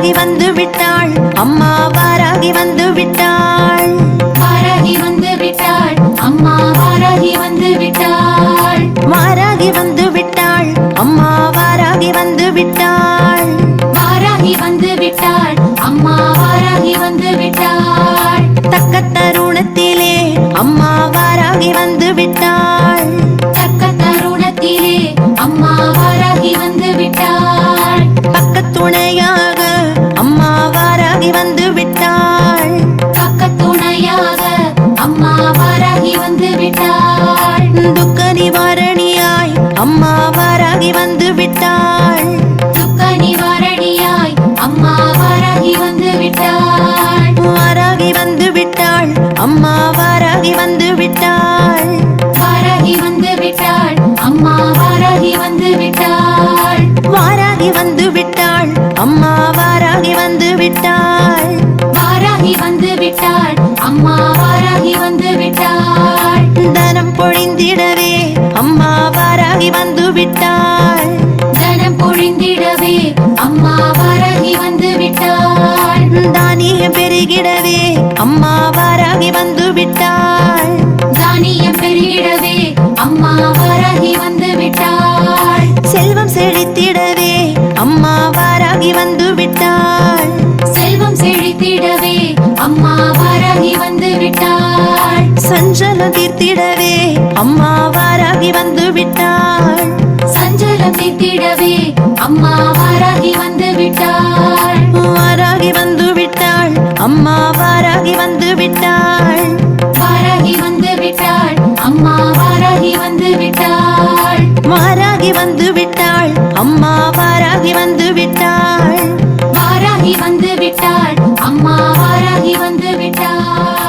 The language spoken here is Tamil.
வாராகி வந்து விட்டாள். அம்மா வாராகி வந்து விட்டாள். வாராகி வந்து விட்டாள். அம்மா வாராகி வந்து விட்டாள். வாராகி வந்து விட்டாள். அம்மா வாராகி வந்து விட்டாள். வாராகி வந்து விட்டாள். அம்மா வாராகி வந்து விட்டாள். தக்க தருணத்திலே அம்மா வாராகி வந்து விட்டாள். வந்து விட்டாள் துக்க நிவாரணியாய் அம்மா வாராகி வந்து விட்டாள் துக்க நிவாரணியாய் அம்மா வாராகி வந்து விட்டாள் வாராகி வந்து விட்டாள் அம்மா வாராகி வந்து விட்டாள் வாராகி வந்து விட்டாள் அம்மா வாராகி வந்து விட்டாள் வாராகி வந்து விட்டாள் அம்மா வாராகி வந்து விட்டாள் வாராகி வந்து விட்டாள் பொழிந்திடவே அம்மா வாராகி வந்து விட்டாள் தனம் பொழிந்திடவே அம்மா வாராகி வந்து விட்டாள் தானியம் பெருகிடவே அம்மா வாராகி வந்து விட்டாள் தானியம் பெருகிடவே அம்மா வாராகி வந்து விட்டாள் செல்வம் செழித்திடவே அம்மா வாராகி வந்து விட்டாள் செல்வம் செழித்திடவே சஞ்சலம் தீர்த்திடவே அம்மா வாராகி வந்து விட்டாள் சஞ்சலம் தீர்த்திடவே அம்மா வாராகி வந்து விட்டாள் வாராகி வந்து விட்டாள் அம்மா வாராகி வந்து விட்டாள் வாராகி வந்து விட்டாள் அம்மா வாராகி வந்து விட்டாள் வாராகி வந்து விட்டாள் அம்மா வாராகி வந்து விட்டாள் வாராகி வந்து விட்டாள் அம்மா வாராகி வந்து விட்டாள்